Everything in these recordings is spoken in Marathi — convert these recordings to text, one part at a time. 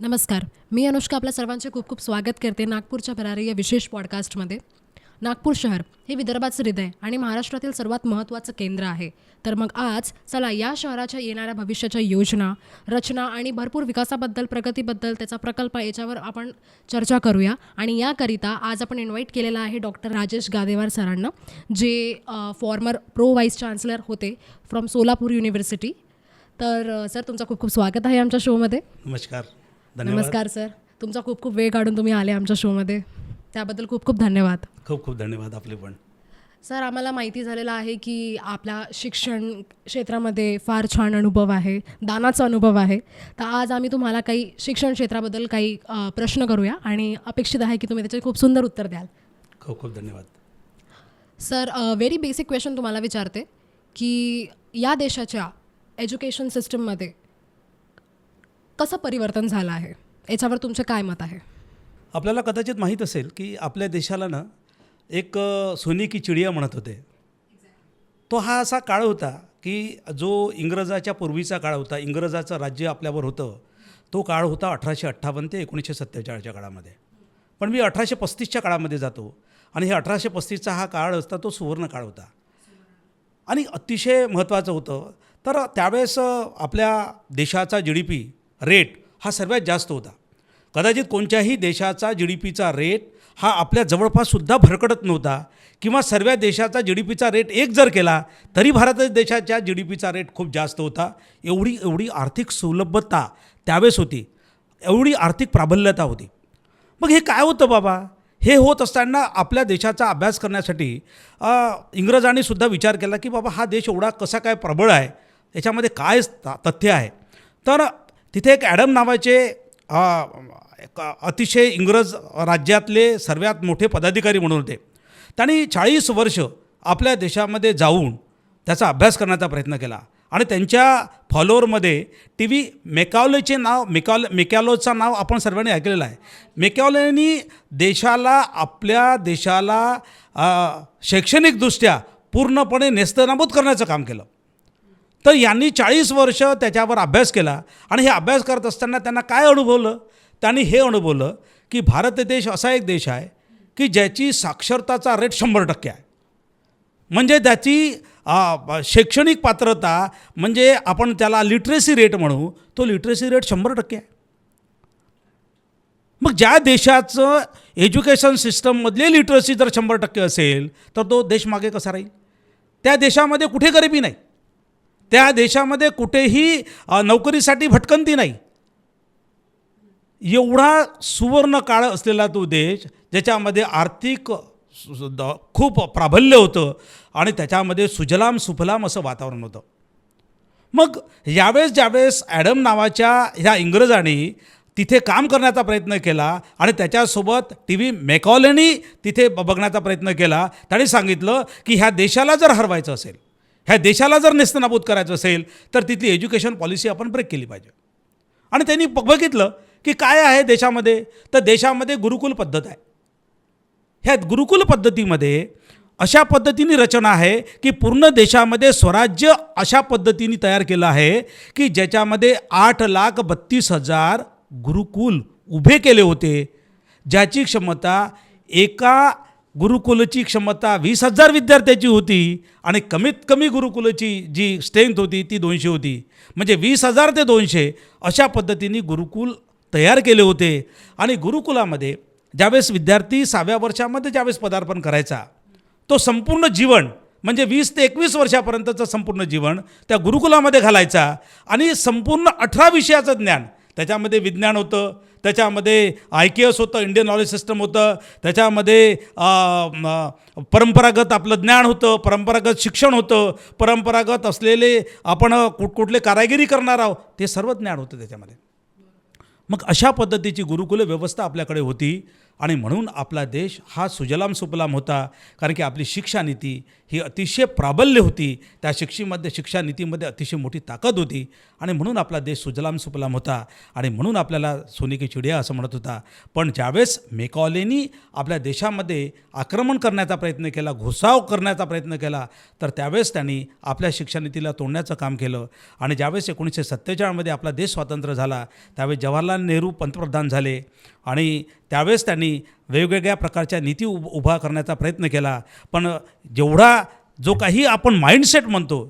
नमस्कार. मी अनुष्का आपल्या सर्वांचे खूप खूप स्वागत करते नागपूरच्या भरारी या विशेष पॉडकास्टमध्ये. नागपूर शहर हे विदर्भाचं हृदय आणि महाराष्ट्रातील सर्वात महत्त्वाचं केंद्र आहे. तर मग आज चला या शहराच्या येणाऱ्या भविष्याच्या योजना रचना आणि भरपूर विकासाबद्दल प्रगतीबद्दल त्याचा प्रकल्प याच्यावर आपण चर्चा करूया. आणि याकरिता आज आपण इन्व्हाइट केलेला आहे डॉक्टर राजेश गादेवार सरांना जे फॉर्मर प्रो व्हाईस चान्सलर होते फ्रॉम सोलापूर युनिव्हर्सिटी तर सर तुमचं खूप खूप स्वागत आहे आमच्या शोमध्ये नमस्कार. नमस्कार सर. तुमचा खूप खूप वेळ काढून तुम्ही आले आमच्या शोमध्ये. त्याबद्दल खूप खूप धन्यवाद. खूप खूप धन्यवाद आपले पण. सर आम्हाला माहिती झालेलं आहे की आपल्या शिक्षण क्षेत्रामध्ये फार छान अनुभव आहे दानाचा अनुभव आहे. तर आज आम्ही तुम्हाला काही शिक्षण क्षेत्राबद्दल काही प्रश्न करूया आणि अपेक्षित आहे की तुम्ही त्याचे खूप सुंदर उत्तर द्याल. खूप खूप धन्यवाद. सर व्हेरी बेसिक क्वेश्चन तुम्हाला विचारते की या देशाच्या एज्युकेशन सिस्टममध्ये कसं परिवर्तन झालं आहे? याच्यावर तुमचे काय मत आहे? आपल्याला कदाचित माहीत असेल की आपल्या देशाला ना एक सोनी सोने की चिडिया म्हणत होते. तो हा असा काळ होता की जो इंग्रजाच्या पूर्वीचा काळ होता इंग्रजाचं राज्य आपल्यावर होतं तो काळ होता अठराशे अठ्ठावन्न ते एकोणीसशे सत्तेचाळच्या काळामध्ये. पण मी अठराशे पस्तीसच्या काळामध्ये जातो आणि हे अठराशे पस्तीसचा हा काळ असता तो सुवर्ण काळ होता. आणि अतिशय महत्त्वाचं होतं. तर त्यावेळेस आपल्या देशाचा जी डी पी रेट हा सर्वात जास्त होता. कदाचित कोणत्याही देशाचा जी डी पीचा रेट हा आपल्या जवळपाससुद्धा भरकटत नव्हता किंवा सर्व देशाचा जी डी पीचा रेट एक जर केला तरी भारत देशाच्या जी डी पीचा रेट खूप जास्त होता. एवढी एवढी आर्थिक सुलभता त्यावेळेस होती. एवढी आर्थिक प्राबल्यता होती. मग हे काय होतं बाबा? हे होत असताना आपल्या देशाचा अभ्यास करण्यासाठी इंग्रजांनीसुद्धा इंग्रजांनी सुद्धा विचार केला की बाबा हा देश एवढा कसा काय प्रबळ आहे? याच्यामध्ये काय तथ्य आहे? तर तिथे एक ॲडम नावाचे अतिशय इंग्रज राज्यातले सर्वात मोठे पदाधिकारी म्हणून होते. त्यांनी चाळीस वर्ष आपल्या देशामध्ये जाऊन त्याचा अभ्यास करण्याचा प्रयत्न केला आणि त्यांच्या फॉलोअरमध्ये टी व्ही मेकॉलेचे नाव मेकॉल मेकॅलोचं नाव आपण सर्वांनी ऐकलेलं आहे. मेकॉलेनी देशाला आपल्या देशाला शैक्षणिकदृष्ट्या पूर्णपणे नेस्तनाबूत करण्याचं काम केलं. तर यांनी चाळीस वर्ष त्याच्यावर अभ्यास केला. आणि हे अभ्यास करत असताना त्यांना काय अनुभवलं? त्यांनी हे अनुभवलं की भारत देश असा एक देश आहे की ज्याची साक्षरताचा रेट शंभर टक्के आहे. म्हणजे त्याची शैक्षणिक पात्रता म्हणजे आपण त्याला लिटरेसी रेट म्हणू तो लिटरेसी रेट शंभर टक्के आहे. मग ज्या देशाचं एज्युकेशन सिस्टममधली लिटरसी जर शंभर टक्के असेल तर तो देश मागे कसा राहील? त्या देशामध्ये कुठे गरिबी नाही. त्या देशामध्ये कुठेही नोकरीसाठी भटकंती नाही. एवढा सुवर्ण काळ असलेला तो देश ज्याच्यामध्ये आर्थिक सु- द- खूप प्राबल्य होतं आणि त्याच्यामध्ये सुजलाम सुफलाम असं वातावरण होतं. मग यावेळेस ज्यावेळेस ॲडम नावाच्या ह्या इंग्रजांनी तिथे काम करण्याचा प्रयत्न केला आणि त्याच्यासोबत टी व्ही मेकॉलेनी तिथे ब- बघण्याचा प्रयत्न केला त्यांनी सांगितलं की ह्या देशाला जर हरवायचं असेल ह्या देशाला जर नेस्तनाबूत करायचं असेल तर तिथली एज्युकेशन पॉलिसी आपण ब्रेक केली पाहिजे. आणि त्यांनी बघितलं की काय आहे देशामध्ये? तर देशामध्ये गुरुकुल पद्धत आहे. ह्या गुरुकुल पद्धतीमध्ये अशा पद्धतीने रचना आहे की पूर्ण देशामध्ये स्वराज्य अशा पद्धतीने तयार केलं आहे की ज्याच्यामध्ये आठ लाख बत्तीस हजार गुरुकुल उभे केले होते ज्याची क्षमता एका गुरुकुलची क्षमता वीस हजार विद्यार्थ्याची होती आणि कमीत कमी गुरुकुलची जी स्ट्रेंथ होती ती दोनशे होती. म्हणजे वीस हजार ते दोनशे अशा पद्धतीने गुरुकुल तयार केले होते. आणि गुरुकुलामध्ये ज्यावेळेस विद्यार्थी सहाव्या वर्षामध्ये ज्यावेळेस पदार्पण करायचा तो संपूर्ण जीवन म्हणजे वीस ते एकवीस वर्षापर्यंतचं संपूर्ण जीवन त्या गुरुकुलामध्ये घालायचा. आणि संपूर्ण अठरा विषयाचं ज्ञान त्याच्यामध्ये विज्ञान होतं त्याच्यामध्ये आय के एस होतं इंडियन नॉलेज सिस्टम होतं. त्याच्यामध्ये परंपरागत आपलं ज्ञान होतं परंपरागत शिक्षण होतं. परंपरागत असलेले आपण कुठ कुठले कारागिरी करणार आहोत ते सर्व ज्ञान होतं त्याच्यामध्ये. मग अशा पद्धतीची गुरुकुल व्यवस्था आपल्याकडे होती. आणि म्हणून आपला देश हा सुजलाम सुपलाम होता कारण की आपली शिक्षा नीती ही अतिशय प्राबल्य होती. त्या शिक्षेमध्ये शिक्षा नीतीमध्ये अतिशय मोठी ताकद होती. आणि म्हणून आपला देश सुजलाम सुपलाम होता. आणि म्हणून आपल्याला सोने की चिडिया असं म्हणत होता. पण ज्यावेळेस मेकॉलेनी आपल्या देशामध्ये आक्रमण करण्याचा प्रयत्न केला घुसाव करण्याचा प्रयत्न केला तर त्यावेळेस त्यांनी आपल्या शिक्षानीतीला तोडण्याचं काम केलं. आणि ज्यावेळेस एकोणीसशे सत्तेचाळमध्ये आपला देश स्वातंत्र्य झाला त्यावेळेस जवाहरलाल नेहरू पंतप्रधान झाले. आणि त्यावेळेस त्यांनी वेगवेगळ्या प्रकारच्या नीती उभ उभा करण्याचा प्रयत्न केला. पण जेवढा जो काही आपण माइंडसेट म्हणतो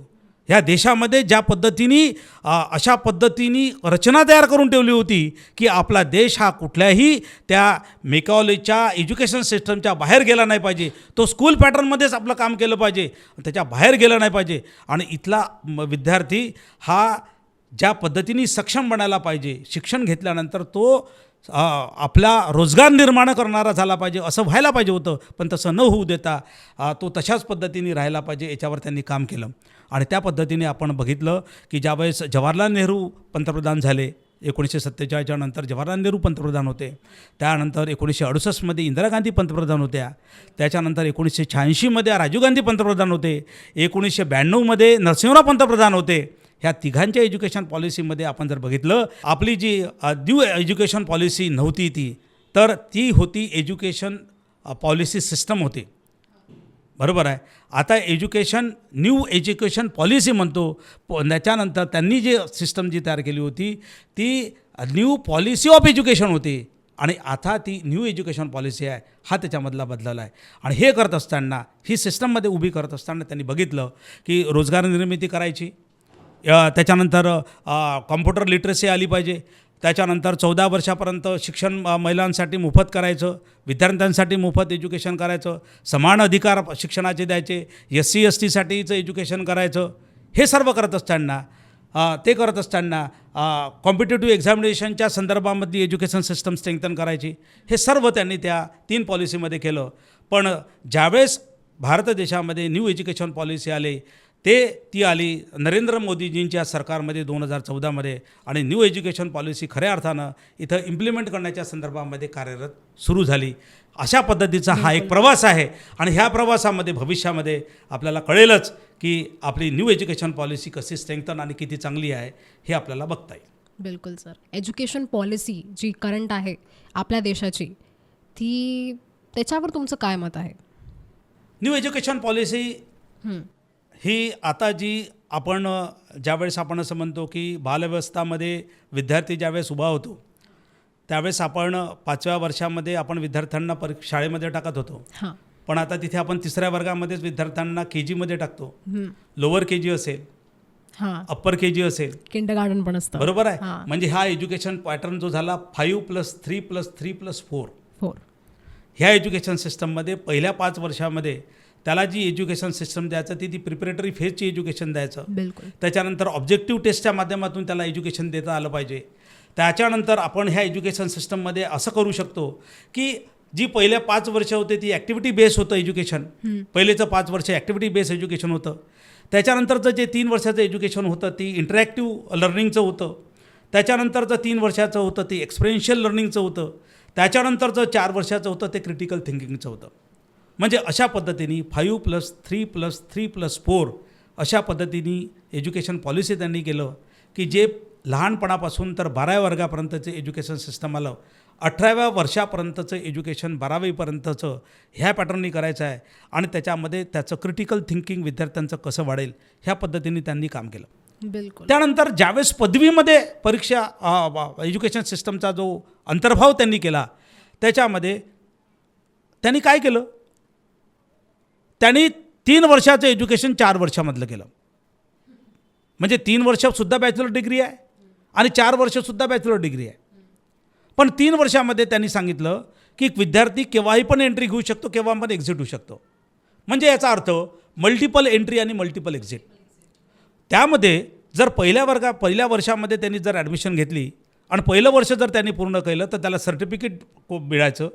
ह्या देशामध्ये ज्या पद्धतीने अशा पद्धतीने रचना तयार करून ठेवली होती की आपला देश हा कुठल्याही त्या मेकॉलेजच्या एज्युकेशन सिस्टमच्या बाहेर गेला नाही पाहिजे. तो स्कूल पॅटर्नमध्येच आपलं काम केलं पाहिजे. त्याच्या बाहेर गेलं नाही पाहिजे. आणि इथला विद्यार्थी हा ज्या पद्धतीने सक्षम बनायला पाहिजे शिक्षण घेतल्यानंतर तो आपला रोजगार निर्माण करणारा झाला पाहिजे असं व्हायला पाहिजे होतं पण तसं न होऊ देता तो तशाच पद्धतीने राहायला पाहिजे याच्यावर त्यांनी काम केलं. आणि त्या पद्धतीने आपण बघितलं की ज्यावेळेस जवाहरलाल नेहरू पंतप्रधान झाले एकोणीसशे सत्तेचाळीसच्या नंतर जवाहरलाल नेहरू पंतप्रधान होते त्यानंतर एकोणीसशे अडुसष्टमध्ये इंदिरा गांधी पंतप्रधान होत्या त्याच्यानंतर एकोणीसशे शहाऐंशीमध्ये राजीव गांधी पंतप्रधान होते एकोणीसशे ब्याण्णवमध्ये नरसिंहराव पंतप्रधान होते ह्या तिघांच्या एज्युकेशन पॉलिसीमध्ये आपण जर बघितलं आपली जी अ, न्यू एज्युकेशन पॉलिसी नव्हती ती तर ती होती एज्युकेशन पॉलिसी सिस्टम होती. बरोबर आहे? आता एज्युकेशन न्यू एज्युकेशन पॉलिसी म्हणतो प त्याच्यानंतर त्यांनी जी सिस्टम जी तयार केली होती ती न्यू पॉलिसी ऑफ एज्युकेशन होती. आणि आता ती न्यू एज्युकेशन पॉलिसी आहे हा त्याच्यामधला बदलला आहे. आणि हे करत असताना ही सिस्टममध्ये उभी करत असताना त्यांनी बघितलं की रोजगार निर्मिती करायची त्याच्यानंतर कॉम्प्युटर लिटरसी आली पाहिजे. त्याच्यानंतर चौदा वर्षापर्यंत शिक्षण महिलांसाठी मोफत करायचं विद्यार्थ्यांसाठी मोफत एज्युकेशन करायचं समान अधिकार शिक्षणाचे द्यायचे एस सी एस टीसाठीचं एज्युकेशन करायचं. हे सर्व करत असताना ते करत असताना कॉम्पिटेटिव्ह एक्झामिनेशनच्या संदर्भामधली एज्युकेशन सिस्टम स्ट्रेंथन करायची. हे सर्व त्यांनी त्या तीन पॉलिसीमध्ये केलं. पण ज्यावेळेस भारत देशामध्ये न्यू एज्युकेशन पॉलिसी आले ते ती आली नरेंद्र मोदीजींच्या सरकारमध्ये दोन हजार चौदामध्ये आणि न्यू एज्युकेशन पॉलिसी खऱ्या अर्थानं इथं इम्प्लिमेंट करण्याच्या संदर्भामध्ये कार्यरत सुरू झाली. अशा पद्धतीचा हा एक प्रवास आहे आणि ह्या प्रवासामध्ये भविष्यामध्ये आपल्याला कळेलच की आपली न्यू एज्युकेशन पॉलिसी कशी स्ट्रेंथन आणि किती चांगली आहे हे आपल्याला बघता येईल. बिलकुल सर. एज्युकेशन पॉलिसी जी करंट आहे आपल्या देशाची ती त्याच्यावर तुमचं काय मत आहे? न्यू एज्युकेशन पॉलिसी हं, आता जी आपण ज्यावेळेस आपण असं म्हणतो की बालव्यवस्थामध्ये विद्यार्थी ज्यावेळेस उभा होतो त्यावेळेस आपण पाचव्या वर्षामध्ये आपण विद्यार्थ्यांना परी शाळेमध्ये टाकत होतो. पण आता तिथे आपण तिसऱ्या वर्गामध्येच विद्यार्थ्यांना के जीमध्ये टाकतो. लोअर के जी असेल हां. अप्पर के जी असेल. किंड गार्डन पण असतं. बरोबर आहे. म्हणजे हा एज्युकेशन पॅटर्न जो झाला five plus three plus three plus four. Four. ह्या एज्युकेशन सिस्टममध्ये पहिल्या पाच वर्षामध्ये त्याला जी एज्युकेशन सिस्टम द्यायचं ती ती प्रिपरेटरी फेजची एज्युकेशन द्यायचं. बिलकुल. त्याच्यानंतर ऑब्जेक्टिव्ह टेस्टच्या माध्यमातून त्याला एज्युकेशन देता आलं पाहिजे. त्याच्यानंतर आपण ह्या एज्युकेशन सिस्टममध्ये असं करू शकतो की जी पहिल्या पाच वर्ष होते ती ॲक्टिव्हिटी बेस होतं एज्युकेशन. पहिलेचं पाच वर्ष ॲक्टिव्हिटी बेस एज्युकेशन होतं. त्याच्यानंतरचं जे तीन वर्षाचं एज्युकेशन होतं ती इंटरॅक्टिव्ह लर्निंगचं होतं. त्याच्यानंतरचं तीन वर्षाचं होतं ते एक्सपिरियन्शियल लर्निंगचं होतं. त्याच्यानंतरचं चार वर्षाचं होतं ते क्रिटिकल थिंकिंगचं होतं. म्हणजे अशा पद्धतीने five plus three plus three plus four अशा पद्धतीने एज्युकेशन पॉलिसी त्यांनी केलं की जे लहानपणापासून तर बाराव्या वर्गापर्यंतचे एज्युकेशन सिस्टम आलं अठराव्या वर्षापर्यंतचं एज्युकेशन बारावीपर्यंतचं ह्या पॅटर्ननी करायचं आहे आणि त्याच्यामध्ये त्याचं क्रिटिकल थिंकिंग विद्यार्थ्यांचं कसं वाढेल ह्या पद्धतीने त्यांनी काम केलं. बिलकुल. त्यानंतर ज्यावेळेस पदवीमध्ये परीक्षा एज्युकेशन सिस्टमचा जो अंतर्भाव त्यांनी केला त्याच्यामध्ये त्यांनी काय केलं? त्यांनी तीन वर्षाचं एज्युकेशन चार वर्षामधलं केलं. म्हणजे तीन वर्षसुद्धा बॅचलर डिग्री आहे आणि चार वर्षसुद्धा बॅचलर डिग्री आहे. पण तीन वर्षामध्ये त्यांनी सांगितलं की विद्यार्थी केव्हाही पण एंट्री घेऊ शकतो केव्हा पण एक्झिट होऊ शकतो. म्हणजे याचा अर्थ मल्टिपल एंट्री आणि मल्टिपल एक्झिट त्यामध्ये जर पहिल्या वर्गा पहिल्या वर्षामध्ये त्यांनी जर ॲडमिशन घेतली आणि पहिलं वर्ष जर त्यांनी पूर्ण केलं तर त्याला सर्टिफिकेट को- मिळायचं.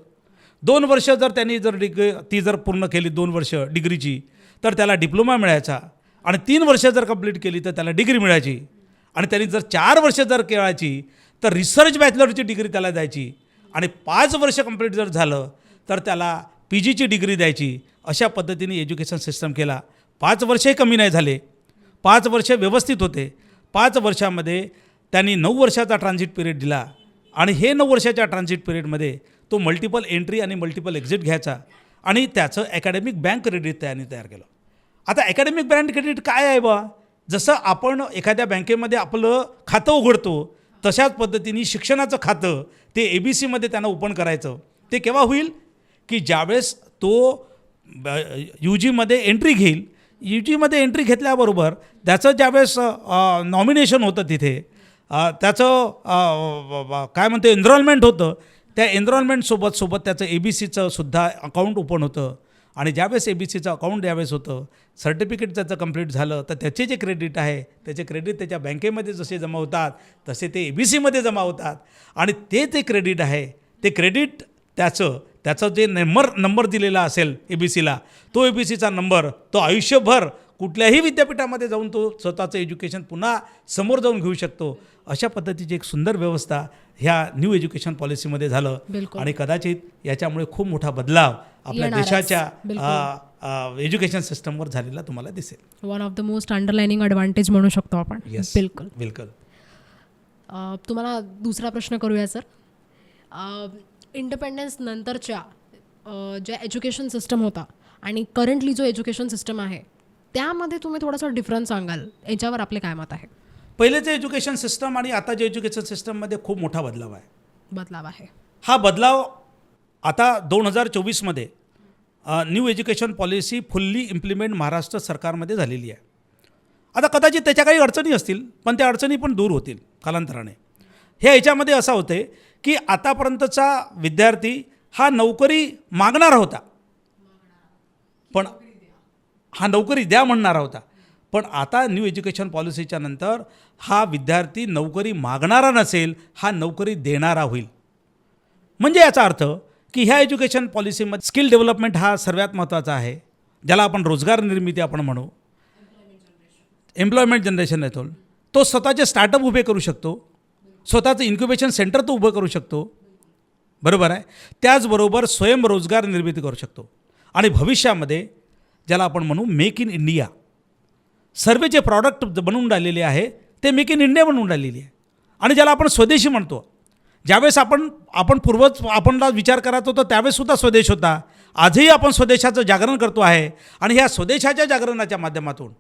दोन वर्ष जर त्यांनी जर डिग्री ती जर पूर्ण केली दोन वर्ष डिग्रीची तर त्याला डिप्लोमा मिळायचा. आणि तीन वर्ष जर कंप्लीट केली तर त्याला डिग्री मिळायची. आणि त्यांनी जर चार वर्ष जर केळायची तर रिसर्च बॅचलरची डिग्री त्याला द्यायची. आणि पाच वर्ष कंप्लीट जर झालं तर त्याला पी जीची डिग्री द्यायची. अशा पद्धतीने एज्युकेशन सिस्टम केला. पाच वर्षही कमी नाही झाले. पाच वर्ष व्यवस्थित होते. पाच वर्षामध्ये त्यांनी नऊ वर्षाचा ट्रान्झिट पिरियड दिला. आणि हे नऊ वर्षाच्या ट्रान्झिट पिरियडमध्ये तो मल्टिपल एंट्री आणि मल्टिपल एक्झिट घ्यायचा आणि त्याचं अकॅडमिक बँक क्रेडिट त्याने तयार केलं. आता अकॅडमिक बँक क्रेडिट काय आहे बा जसं आपण एखाद्या बँकेमध्ये आपलं खातं उघडतो तशाच पद्धतीने शिक्षणाचं खातं ते ए बी सीमध्ये त्यांना ओपन करायचं. ते केव्हा होईल? की ज्यावेळेस तो यू जीमध्ये एंट्री घेईल यू जीमध्ये एंट्री घेतल्याबरोबर त्याचं ज्यावेळेस नॉमिनेशन होतं तिथे त्याचं काय म्हणतो एनरोलमेंट होतं त्या एनरोलमेंटसोबत सोबत त्याचं ए बी सीचं सुद्धा अकाउंट ओपन होतं. आणि ज्यावेळेस ए बी सीचं अकाउंट ज्यावेळेस होतं सर्टिफिकेट त्याचं कंप्लीट झालं तर त्याचे जे क्रेडिट आहे त्याचे क्रेडिट त्याच्या बँकेमध्ये जसे जमा होतात तसे ते ए बी सीमध्ये जमा होतात. आणि ते ते क्रेडिट आहे ते क्रेडिट त्याचं त्याचं जे नंबर नंबर दिलेला असेल ए बी सीला तो ए बी सीचा नंबर तो आयुष्यभर कुठल्याही विद्यापीठामध्ये जाऊन तो स्वतःचं एज्युकेशन पुन्हा समोर जाऊन घेऊ शकतो. अशा पद्धतीची एक सुंदर व्यवस्था ह्या न्यू एज्युकेशन पॉलिसीमध्ये झालं. बिलकुल. आणि कदाचित याच्यामुळे खूप मोठा बदलाव आपल्या. देशाच्या. एज्युकेशन सिस्टमवर झालेला तुम्हाला दिसेल. One of the most underlining advantage म्हणू शकतो आपण. येस बिलकुल. बिलकुल. तुम्हाला दुसरा प्रश्न करूया सर. इंडिपेंडन्स नंतरच्या ज्या एज्युकेशन सिस्टम होता आणि करंटली जो एज्युकेशन सिस्टम आहे त्यामध्ये तुम्ही थोडासा डिफरन्स सांगाल. याच्यावर आपले काय मत आहे? पहिलेचं एज्युकेशन सिस्टम आणि आताच्या एज्युकेशन सिस्टममध्ये खूप मोठा बदलाव आहे. बदलाव आहे. हा बदलाव आता दोन हजार चोवीसमध्ये new education policy fully implement Maharashtra सरकारमध्ये झालेली आहे. आता कदाचित त्याच्या काही अडचणी असतील पण त्या अडचणी पण दूर होतील कालांतराने. हे याच्यामध्ये असं होते की आतापर्यंतचा विद्यार्थी हा नोकरी मागणारा होता. पण हा नोकरी द्या म्हणणारा होता. पण आता न्यू एज्युकेशन पॉलिसीच्या नंतर हा विद्यार्थी नोकरी मागणारा नसेल हा नोकरी देणारा होईल. म्हणजे याचा अर्थ की ह्या एज्युकेशन पॉलिसीमध्ये स्किल डेव्हलपमेंट हा सर्वात महत्त्वाचा आहे ज्याला आपण रोजगार निर्मिती आपण म्हणू. एम्प्लॉयमेंट जनरेशन येतो तो. स्वतःचे स्टार्टअप उभे करू शकतो. स्वतःचं इन्क्युबेशन सेंटर तो उभं करू शकतो. बरोबर आहे? त्याचबरोबर स्वयंरोजगार निर्मिती करू शकतो. आणि भविष्यामध्ये ज्याला आपण म्हणू मेक इन इंडिया सर्व जे प्रॉडक्ट बनवून राहिलेले आहे ते मेक इन इंडिया बनवून राहिलेली आहे. आणि ज्याला आपण स्वदेशी म्हणतो. ज्यावेळेस आपण आपण पूर्वज आपणला विचार करत होतो त्यावेळेससुद्धा स्वदेश होता. आजही आपण स्वदेशाचं जागरण करतो आहे. आणि ह्या स्वदेशाच्या जागरणाच्या माध्यमातून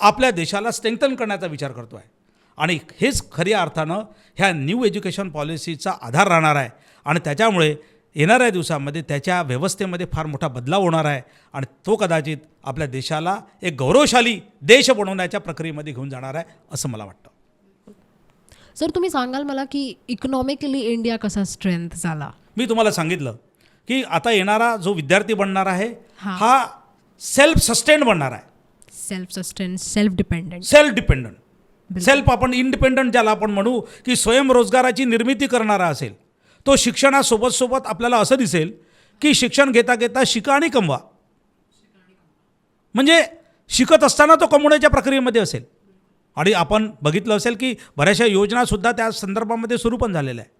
आपल्या देशाला स्ट्रेंथन करण्याचा विचार करतो आहे. आणि हेच खऱ्या अर्थानं ह्या न्यू एज्युकेशन पॉलिसीचा आधार राहणार आहे. आणि त्याच्यामुळे येणाऱ्या दिवसामध्ये त्याच्या व्यवस्थेमध्ये फार मोठा बदलाव होणार आहे आणि तो कदाचित आपल्या देशाला एक गौरवशाली देश बनवण्याच्या प्रक्रियेमध्ये घेऊन जाणार आहे असं मला वाटतं. सर तुम्ही सांगाल मला की इकॉनॉमिकली इंडिया कसा स्ट्रेंथ झाला? मी तुम्हाला सांगितलं की आता येणारा जो विद्यार्थी बनणार आहे हा. सेल्फ सस्टेन बनणार आहे. Self sustain self dependent self dependent self आपण इंडिपेंडंट ज्याला आपण म्हणू की स्वयंरोजगाराची निर्मिती करणारा असेल. तो शिक्षणासोबत सोबत आपल्याला असं दिसेल की शिक्षण घेता घेता शिका आणि कमवा. म्हणजे शिकत असताना तो कमवण्याच्या प्रक्रियेमध्ये असेल. आणि आपण बघितलं असेल की बऱ्याचशा योजनासुद्धा त्या संदर्भामध्ये सुरू पण झालेल्या आहे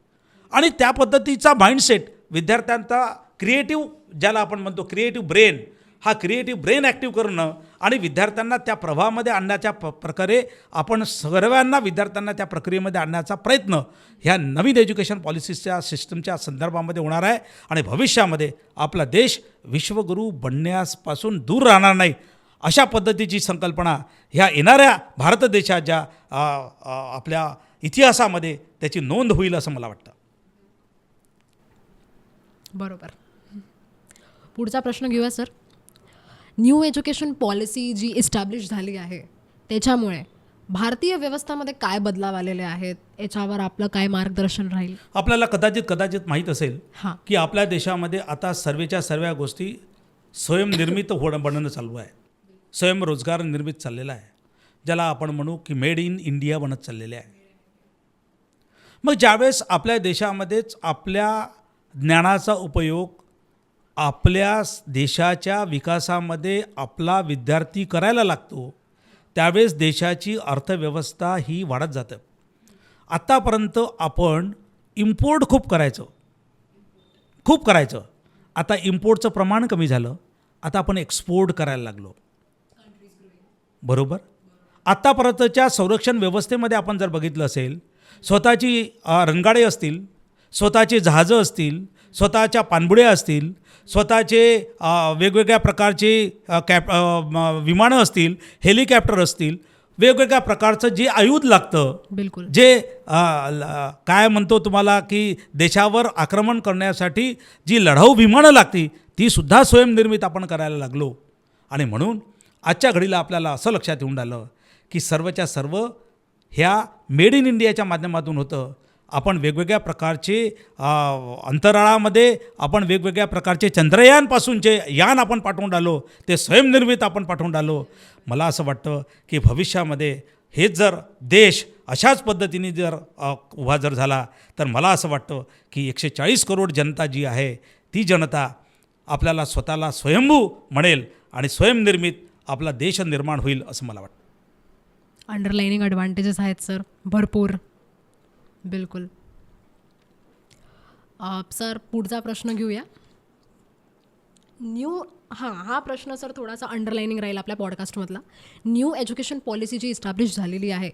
आणि त्या पद्धतीचा माइंडसेट विद्यार्थ्यांचा क्रिएटिव्ह ज्याला आपण म्हणतो क्रिएटिव्ह ब्रेन हा क्रिएटिव्ह ब्रेन ॲक्टिव्ह करणं आणि विद्यार्थ्यांना त्या प्रभावामध्ये आणण्याच्या प प्रकारे आपण सर्वांना विद्यार्थ्यांना त्या प्रक्रियेमध्ये आणण्याचा प्रयत्न ह्या नवीन एज्युकेशन पॉलिसीच्या सिस्टमच्या संदर्भामध्ये होणार आहे. आणि भविष्यामध्ये आपला देश विश्वगुरू बनण्यापासून दूर राहणार नाही अशा पद्धतीची संकल्पना ह्या येणाऱ्या भारत देशाच्या आपल्या इतिहासामध्ये त्याची नोंद होईल असं मला वाटतं. बरोबर. पुढचा प्रश्न घेऊया सर. न्यू एज्युकेशन पॉलिसी जी इस्टॅब्लिश झाली आहे त्याच्यामुळे भारतीय व्यवस्थामध्ये काय बदलाव आलेले आहेत याच्यावर आपलं काय मार्गदर्शन राहील? आपल्याला कदाचित कदाचित माहीत असेल हां. की आपल्या देशामध्ये आता सर्वेच्या सर्व गोष्टी स्वयंनिर्मित होणं बनणं चालू आहे. स्वयंरोजगार निर्मित चाललेला आहे. ज्याला आपण म्हणू की मेड इन इंडिया बनत चाललेले आहे. मग ज्यावेळेस आपल्या देशामध्येच आपल्या ज्ञानाचा उपयोग आपल्या देशाच्या विकासामध्ये आपला विद्यार्थी करायला लागतो त्यावेळेस देशाची अर्थव्यवस्था ही वाढत जातं. आत्तापर्यंत आपण इम्पोर्ट खूप करायचं. खूप करायचं. आता इम्पोर्टचं प्रमाण कमी झालं. आता आपण एक्सपोर्ट करायला लागलो. बरोबर? आत्तापर्यंतच्या संरक्षण व्यवस्थेमध्ये आपण जर बघितलं असेल स्वतःची अ, रणगाडे असतील स्वतःची जहाजं असतील स्वतःच्या पाणबुड्या असतील स्वतःचे वेगवेगळ्या प्रकारचे कॅप विमानं असतील हेलिकॉप्टर असतील वेगवेगळ्या प्रकारचं जे आयुध लागतं बिलकुल. जे काय म्हणतो तुम्हाला की देशावर आक्रमण करण्यासाठी जी लढाऊ विमानं लागती ती सुद्धा स्वयंनिर्मित आपण करायला लागलो. आणि म्हणून आजच्या घडीला आपल्याला असं लक्षात येऊन राहिलं की सर्वच्या सर्व ह्या मेड इन इंडियाच्या माध्यमातून होतं. आपण वेगवेगळ्या प्रकारचे अंतराळामध्ये आपण वेगवेगळ्या प्रकारचे चंद्रयानपासून जे यान आपण पाठवून राहिलो ते स्वयंनिर्मित आपण पाठवून राहिलो. मला असं वाटतं की भविष्यामध्ये हेच जर देश अशाच पद्धतीने जर उभा जर झाला तर मला असं वाटतं की एकशे चाळीस करोड जनता जी आहे ती जनता आपल्याला स्वतःला स्वयंभू म्हणेल आणि स्वयंनिर्मित आपला देश निर्माण होईल असं मला वाटतं. अंडरलाइनिंग ॲडव्हान्टेजेस आहेत सर भरपूर. बिलकुल. सर पुढचा प्रश्न घेऊया. न्यू हां हा प्रश्न सर थोडासा अंडरलाइनिंग राहील आपल्या पॉडकास्टमधला न्यू एज्युकेशन पॉलिसी जी इस्टॅब्लिश झालेली आहे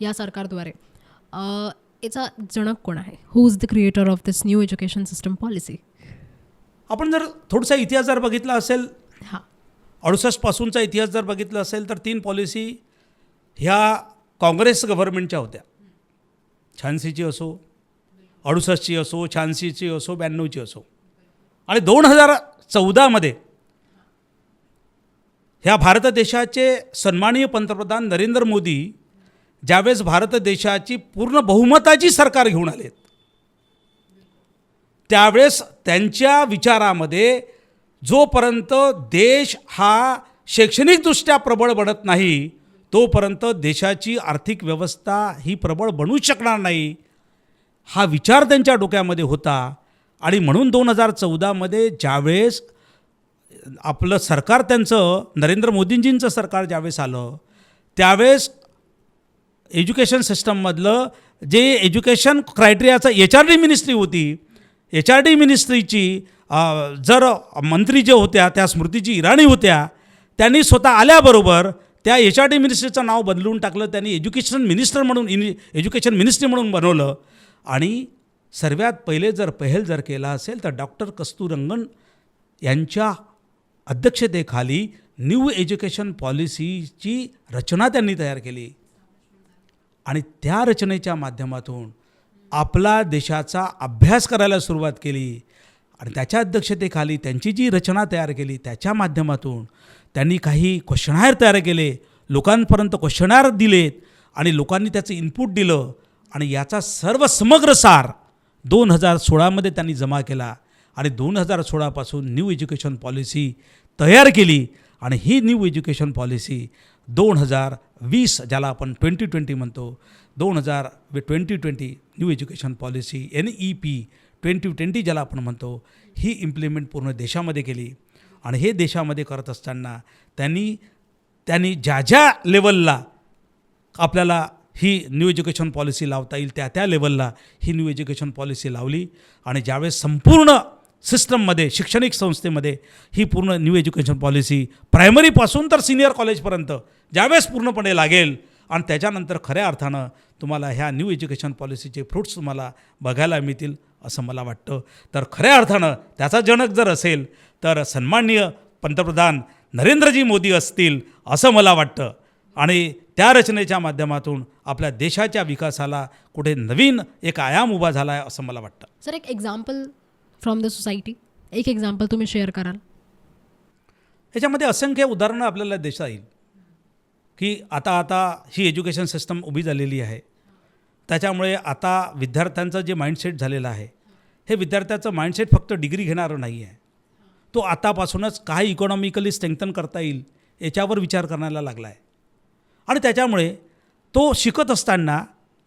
या सरकारद्वारे याचा जनक कोण आहे? Who is the creator of this new education system policy आपण जर थोडासा इतिहास जर बघितला असेल हां. अडुसष्टपासूनचा इतिहास जर बघितला असेल तर तीन पॉलिसी ह्या काँग्रेस गव्हर्नमेंटच्या होत्या. छानसीची असो अडुसष्टची असो शहाऐंशीची असो ब्याण्णवची असो. आणि दोन हजार चौदामध्ये ह्या भारत देशाचे सन्माननीय पंतप्रधान नरेंद्र मोदी ज्यावेळेस भारत देशाची पूर्ण बहुमताची सरकार घेऊन आलेत त्यावेळेस त्यांच्या विचारामध्ये जोपर्यंत देश हा शैक्षणिकदृष्ट्या प्रबळ बनत नाही तोपर्यंत देशाची आर्थिक व्यवस्था ही प्रबळ बनूच शकणार नाही. हा विचार त्यांच्या डोक्यामध्ये होता. आणि म्हणून दोन हजार चौदामध्ये ज्यावेळेस आपलं सरकार त्यांचं नरेंद्र मोदींजींचं सरकार ज्यावेळेस आलं त्यावेळेस एज्युकेशन सिस्टममधलं जे एज्युकेशन क्रायटेरियाचं एच आर डी मिनिस्ट्री होती एच आर डी मिनिस्ट्रीची जर मंत्री जे होत्या त्या स्मृतीजी इराणी होत्या त्यांनी स्वतः आल्याबरोबर त्या एच आर डी मिनिस्ट्रीचं नाव बदलून टाकलं त्यांनी एज्युकेशन मिनिस्टर म्हणून इन एज्युकेशन मिनिस्ट्री म्हणून बनवलं. आणि सर्वात पहिले जर पहेल जर केला असेल तर डॉक्टर कस्तुरंगन यांच्या अध्यक्षतेखाली न्यू एज्युकेशन पॉलिसीची रचना त्यांनी तयार केली. आणि त्या रचनेच्या माध्यमातून आपला देशाचा अभ्यास करायला सुरुवात केली. आणि त्याच्या अध्यक्षतेखाली त्यांची जी रचना तयार केली त्याच्या माध्यमातून त्यांनी काही क्वेश्चनायर तयार केले लोकांपर्यंत क्वेश्चनायर दिलेत आणि लोकांनी त्याचं इनपुट दिलं आणि याचा सर्व समग्र सार दोन हजार सोळामध्ये त्यांनी जमा केला आणि दोन हजार सोळापासून न्यू एज्युकेशन पॉलिसी तयार केली आणि ही न्यू एज्युकेशन पॉलिसी दोन हजार वीस ज्याला आपण ट्वेंटी ट्वेंटी म्हणतो दोन हजार twenty twenty new education policy N E P twenty twenty ज्याला आपण म्हणतो ही इम्प्लिमेंट पूर्ण देशामध्ये केली. आणि हे देशामध्ये करत असताना त्यांनी त्यांनी ज्या ज्या लेवलला आपल्याला ही न्यू एज्युकेशन पॉलिसी लावता येईल त्या त्या लेवलला ही न्यू एज्युकेशन पॉलिसी लावली. आणि ज्यावेळेस संपूर्ण सिस्टममध्ये शैक्षणिक संस्थेमध्ये ही पूर्ण न्यू एज्युकेशन पॉलिसी प्रायमरीपासून तर सिनियर कॉलेजपर्यंत ज्यावेळेस पूर्णपणे लागेल आणि त्याच्यानंतर खऱ्या अर्थानं तुम्हाला ह्या न्यू एज्युकेशन पॉलिसीचे फ्रूट्स तुम्हाला बघायला मिळतील. असं मला वाटतं. तर खऱ्या अर्थानं त्याचा जनक जर असेल तर सन्माननीय पंतप्रधान नरेंद्रजी मोदी असतील असं मला वाटतं. आणि त्या रचनेच्या माध्यमातून आपल्या देशाच्या विकासाला कुठे नवीन एक आयाम उभा झाला आहे असं मला वाटतं. सर एक एक्झाम्पल फ्रॉम द सोसायटी एक एक्झाम्पल तुम्ही शेअर कराल. याच्यामध्ये असंख्य उदाहरणं आपल्याला देता येईल. की आता आता ही एज्युकेशन सिस्टम उभी झालेली आहे. त्याच्यामुळे आता विद्यार्थ्यांचं जे माइंडसेट झालेलं आहे हे विद्यार्थ्याचं माइंडसेट फक्त डिग्री घेणारं नाही आहे तो आतापासूनच काय इकॉनॉमिकली स्ट्रेंथन करता येईल याच्यावर विचार करायला लागला आहे आणि त्याच्यामुळे तो शिकत असताना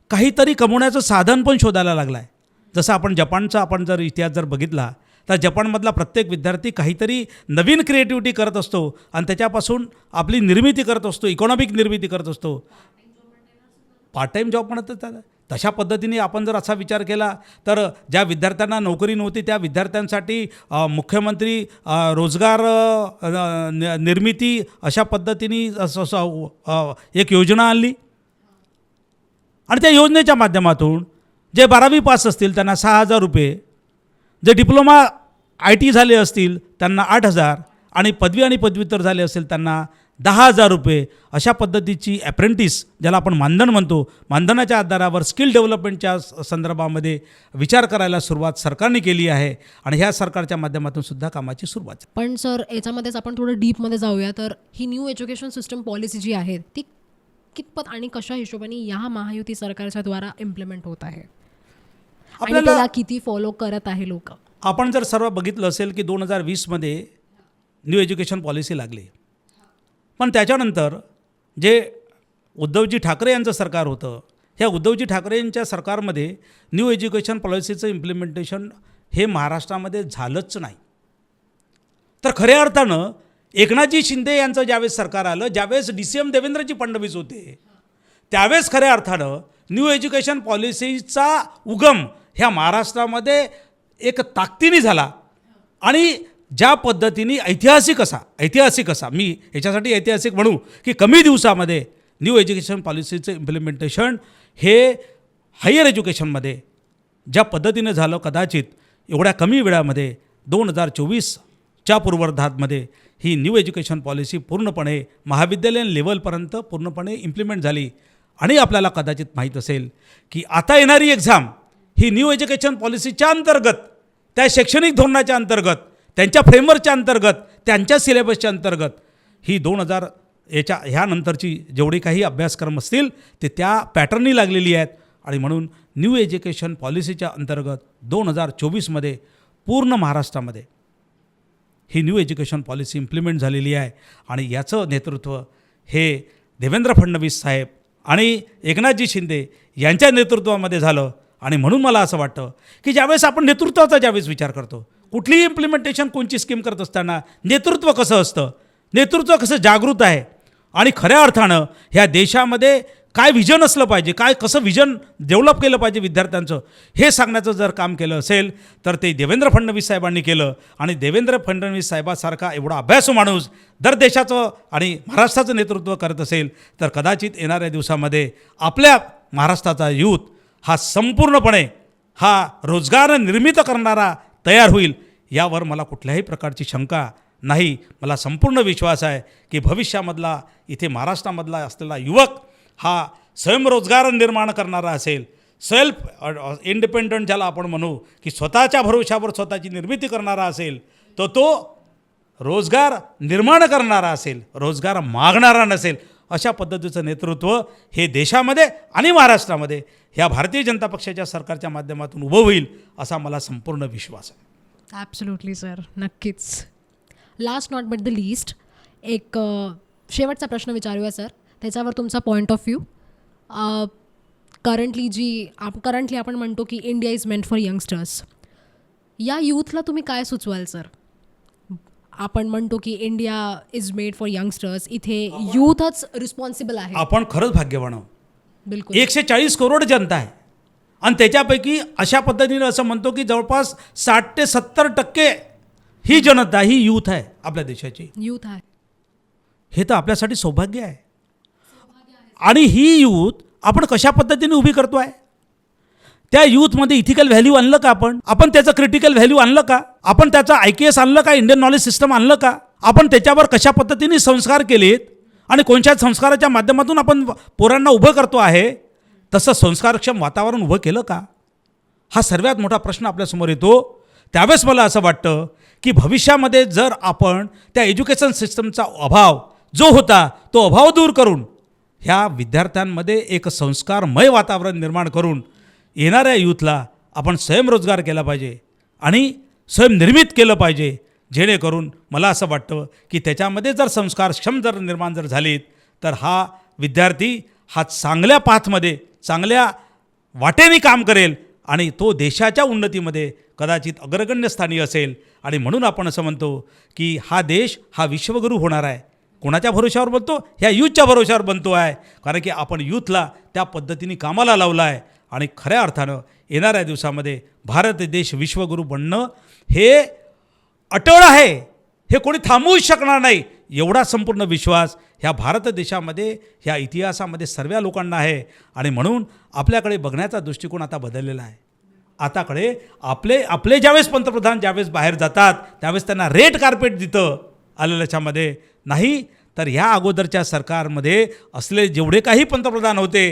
काहीतरी कमवण्याचं साधन पण शोधायला लागला आहे जसं आपण जपानचा आपण जर इतिहास जर बघितला तर जपानमधला प्रत्येक विद्यार्थी काहीतरी नवीन क्रिएटिव्हिटी करत असतो आणि त्याच्यापासून आपली निर्मिती करत असतो इकॉनॉमिक निर्मिती करत असतो. पार्ट टाईम जॉब म्हणत त्याला तशा पद्धतीने आपण जर असा विचार केला तर ज्या विद्यार्थ्यांना नोकरी नव्हती त्या विद्यार्थ्यांसाठी मुख्यमंत्री रोजगार निर्मिती अशा पद्धतीने असं- असं, एक योजना आणली. आणि त्या योजनेच्या माध्यमातून जे बारावी पास असतील त्यांना सहा हजार रुपये जे डिप्लोमा आय टी झाले असतील त्यांना आठ हजार आणि पदवी आणि पदव्युत्तर झाले असेल त्यांना दहा हजार रुपये. अशा पद्धतीची ॲप्रेंटिस ज्याला आपण मानधन म्हणतो मानधनाच्या आधारावर स्किल डेव्हलपमेंटच्या संदर्भामध्ये विचार करायला सुरुवात सरकारने केली आहे आणि ह्या सरकारच्या माध्यमातून सुद्धा कामाची सुरुवात. पण सर याच्यामध्येच आपण थोडं डीपमध्ये जाऊया. तर ही न्यू एज्युकेशन सिस्टम पॉलिसी जी आहे ती कितपत आणि कशा हिशोबाने या महायुती सरकारच्या द्वारा इम्प्लिमेंट होत आहे? आपल्याला- किती फॉलो करत आहे लोक? आपण जर सर्व बघितलं असेल की दोन हजार वीसमध्ये न्यू एज्युकेशन पॉलिसी लागली. पण त्याच्यानंतर जे उद्धवजी ठाकरे यांचं सरकार होतं ह्या उद्धवजी ठाकरे यांच्या सरकारमध्ये न्यू एज्युकेशन पॉलिसीचं इम्प्लिमेंटेशन हे महाराष्ट्रामध्ये झालंच नाही. तर खऱ्या अर्थानं एकनाथजी शिंदे यांचं ज्यावेळेस सरकार आलं ज्यावेळेस D C M Devendraji Fadnavis होते त्यावेळेस खऱ्या अर्थानं न्यू एज्युकेशन पॉलिसीचा उगम ह्या महाराष्ट्रामध्ये एक ताकदीने झाला. आणि ज्या पद्धतीने ऐतिहासिक असा ऐतिहासिक असा मी याच्यासाठी ऐतिहासिक म्हणू की कमी दिवसामध्ये न्यू एज्युकेशन पॉलिसीचं इम्प्लिमेंटेशन हे हायर एज्युकेशनमध्ये ज्या पद्धतीनं झालं कदाचित एवढ्या कमी वेळामध्ये दोन हजार चोवीसच्या पूर्वार्धातमध्ये ही न्यू एज्युकेशन पॉलिसी पूर्णपणे महाविद्यालयीन लेवलपर्यंत पूर्णपणे इम्प्लिमेंट झाली. आणि आपल्याला कदाचित माहीत असेल की आता येणारी एक्झाम ही न्यू एज्युकेशन पॉलिसीच्या अंतर्गत त्या शैक्षणिक धोरणाच्या अंतर्गत त्यांच्या फ्रेमवर्कच्या अंतर्गत त्यांच्या सिलेबसच्या अंतर्गत. ही दोन हजार याच्या ह्यानंतरची जेवढी काही अभ्यासक्रम असतील ते त्या पॅटर्ननी लागलेली आहेत. आणि म्हणून न्यू एज्युकेशन पॉलिसीच्या अंतर्गत दोन हजार चोवीसमध्ये पूर्ण महाराष्ट्रामध्ये ही न्यू एज्युकेशन पॉलिसी इम्प्लिमेंट झालेली आहे. आणि याचं नेतृत्व हे देवेंद्र फडणवीस साहेब आणि एकनाथजी शिंदे यांच्या नेतृत्वामध्ये झालं. आणि म्हणून मला असं वाटतं की ज्यावेळेस आपण नेतृत्वाचा ज्यावेळेस विचार करतो कुठलीही इम्प्लिमेंटेशन कोणची स्कीम करत असताना नेतृत्व कसं असतं? नेतृत्व कसं जागृत आहे? आणि खऱ्या अर्थानं ह्या देशामध्ये काय विजन असलं पाहिजे काय कसं विजन डेव्हलप केलं पाहिजे विद्यार्थ्यांचं हे सांगण्याचं जर काम केलं असेल तर ते देवेंद्र फडणवीस साहेबांनी केलं. आणि देवेंद्र फडणवीस साहेबासारखा एवढा अभ्यासू माणूस दर देशाचं आणि महाराष्ट्राचं नेतृत्व करत असेल तर कदाचित येणाऱ्या दिवसामध्ये आपल्या महाराष्ट्राचा यूथ हा संपूर्णपणे हा रोजगार निर्मित करणारा तयार होईल यावर मला कुठल्याही प्रकारची शंका नाही. मला संपूर्ण विश्वास आहे की भविष्यामधला इथे महाराष्ट्रामधला असलेला युवक हा स्वयंरोजगार निर्माण करणारा असेल. सेल्फ इंडिपेंडंट uh, ज्याला आपण म्हणू की स्वतःच्या भरोशावर स्वतःची निर्मिती करणारा असेल तर तो रोजगार निर्माण करणारा असेल रोजगार मागणारा नसेल. अशा पद्धतीचं नेतृत्व हे देशामध्ये आणि महाराष्ट्रामध्ये ह्या भारतीय जनता पक्षाच्या सरकारच्या माध्यमातून उभं होईल असा मला संपूर्ण विश्वास आहे. ॲब्सोल्युटली सर नक्कीच. Last not but the least एक शेवटचा प्रश्न विचारूया सर त्याच्यावर तुमचा पॉईंट ऑफ व्ह्यू करंटली जी आप करंटली आपण म्हणतो की India is meant for youngsters या यूथला तुम्ही काय सुचवाल सर आपण म्हणतो की India is made for youngsters इथे यूथच रिस्पॉन्सिबल आहे. आपण खरंच भाग्यवान आहोत. बिलकुल. एकशे चाळीस करोड जनता आहे. आणि त्याच्यापैकी अशा पद्धतीनं असं म्हणतो की जवळपास साठ ते सत्तर टक्के ही जनता ही यूथ आहे आपल्या देशाची. यूथ आहे. हे तर आपल्यासाठी सौभाग्य आहे. आणि ही यूथ आपण कशा पद्धतीने उभी करतो आहे त्या यूथमध्ये इथिकल व्हॅल्यू आणलं का आपण? आपण त्याचं क्रिटिकल व्हॅल्यू आणलं का? आपण त्याचं आय के एस आणलं का? इंडियन नॉलेज सिस्टम आणलं का? आपण त्याच्यावर कशा पद्धतीने संस्कार केलेत? आणि कोणत्या संस्काराच्या माध्यमातून आपण पोरांना उभं करतो आहे? तसं संस्कारक्षम वातावरण उभं केलं का? हा सर्वात मोठा प्रश्न आपल्यासमोर येतो. त्यावेळेस मला असं वाटतं की भविष्यामध्ये जर आपण त्या एज्युकेशन सिस्टमचा अभाव जो होता तो अभाव दूर करून ह्या विद्यार्थ्यांमध्ये एक संस्कारमय वातावरण निर्माण करून येणाऱ्या यूथला आपण स्वयंरोजगार केला पाहिजे आणि स्वयंनिर्मित केलं पाहिजे जेणेकरून मला असं वाटतं की त्याच्यामध्ये जर संस्कारक्षम जर निर्माण जर झालीत तर हा विद्यार्थी हा चांगल्या पाथमध्ये चांगल्या वाटेने काम करेल आणि तो देशाच्या उन्नतीमध्ये कदाचित अग्रगण्य स्थानी असेल. आणि म्हणून आपण असं म्हणतो की हा देश हा विश्वगुरू होणार आहे. कोणाच्या भरोशावर बनतो ह्या यूथच्या भरोशावर बनतो आहे. कारण की आपण यूथला त्या पद्धतीने कामाला लावला आहे. आणि खऱ्या अर्थानं येणाऱ्या दिवसामध्ये भारत देश विश्वगुरू बनणं हे अटळ आहे. हे कोणी थांबवूच शकणार नाही. एवढा संपूर्ण विश्वास ह्या भारत देशामध्ये ह्या इतिहासामध्ये सर्व लोकांना आहे. आणि म्हणून आपल्याकडे बघण्याचा दृष्टिकोन आता बदललेला आहे. आताकडे आपले आपले ज्यावेळेस पंतप्रधान ज्यावेळेस बाहेर जातात त्यावेळेस त्यांना रेड कार्पेट दितं आलेल्याच्यामध्ये नाही तर ह्या अगोदरच्या सरकारमध्ये असले जेवढे काही पंतप्रधान होते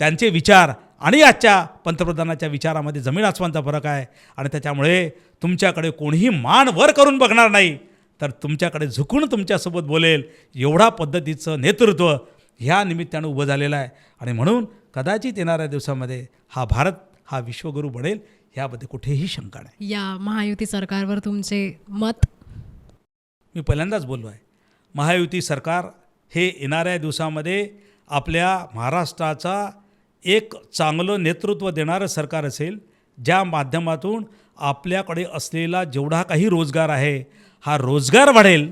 त्यांचे विचार आणि आजच्या पंतप्रधानाच्या विचारामध्ये जमीन आसमानचा फरक आहे. आणि त्याच्यामुळे तुमच्याकडे कोणीही मान वर करून बघणार नाही. तर तुमच्याकडे झुकून तुमच्यासोबत बोलेल एवढा पद्धतीचं नेतृत्व ह्या निमित्तानं उभं झालेलं आहे. आणि म्हणून कदाचित येणाऱ्या दिवसामध्ये हा भारत हा विश्वगुरू बनेल ह्यामध्ये कुठेही शंका नाही. या महायुती सरकारवर तुमचे मत? मी पहिल्यांदाच बोललो आहे. महायुती सरकार हे येणाऱ्या दिवसामध्ये आपल्या महाराष्ट्राचा एक चांगलं नेतृत्व देणारं सरकार असेल ज्या माध्यमातून आपल्याकडे असलेला जेवढा काही रोजगार आहे हा रोजगार वाढेल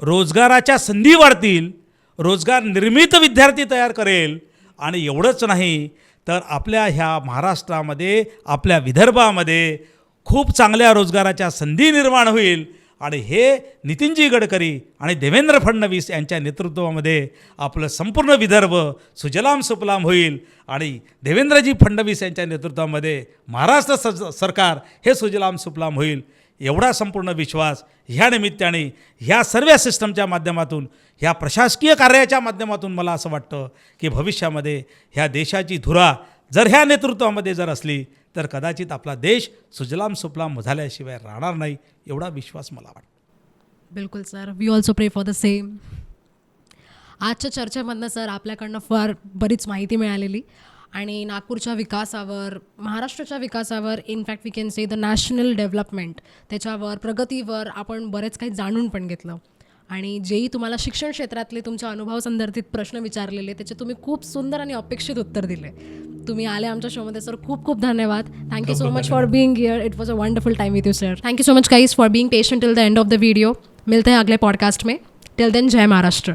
रोजगाराच्या संधी वाढतील रोजगार निर्मित विद्यार्थी तयार करेल आणि एवढंच नाही तर आपल्या ह्या महाराष्ट्रामध्ये आपल्या विदर्भामध्ये खूप चांगल्या रोजगाराच्या संधी निर्माण होईल. आणि हे नितीनजी गडकरी आणि देवेंद्र फडणवीस यांच्या नेतृत्वामध्ये आपलं संपूर्ण विदर्भ सुजलाम सुफलाम होईल. आणि देवेंद्रजी फडणवीस यांच्या नेतृत्वामध्ये महाराष्ट्र स सरकार हे सुजलाम सुफलाम होईल. एवढा संपूर्ण विश्वास ह्या निमित्ताने ह्या सर्व सिस्टमच्या माध्यमातून ह्या प्रशासकीय कार्याच्या माध्यमातून मला असं वाटतं की भविष्यामध्ये ह्या देशाची धुरा जर ह्या नेतृत्वामध्ये जर असली तर कदाचित आपला देश सुजलाम सुफलाम झाल्याशिवाय राहणार नाही एवढा विश्वास मला वाटतो. बिलकुल sir. We also pray for the same आजच्या चर्चेमधनं सर आपल्याकडनं फार बरीच माहिती मिळालेली आणि नागपूरच्या विकासावर महाराष्ट्राच्या विकासावर in fact we can say the national development त्याच्यावर प्रगतीवर आपण बरेच काही जाणून पण घेतलं. आणि जेही तुम्हाला शिक्षण क्षेत्रातले तुमच्या अनुभव संदर्भित प्रश्न विचारलेले त्याचे तुम्ही खूप सुंदर आणि अपेक्षित उत्तर दिले. तुम्ही आले आमच्या शोमध्ये सर खूप खूप धन्यवाद. Thank you so much for being here it was a wonderful time with you sir thank you so much guys for being patient till the end of the video मिलते हैं अगले पॉडकास्ट में. टिल देन जय महाराष्ट्र.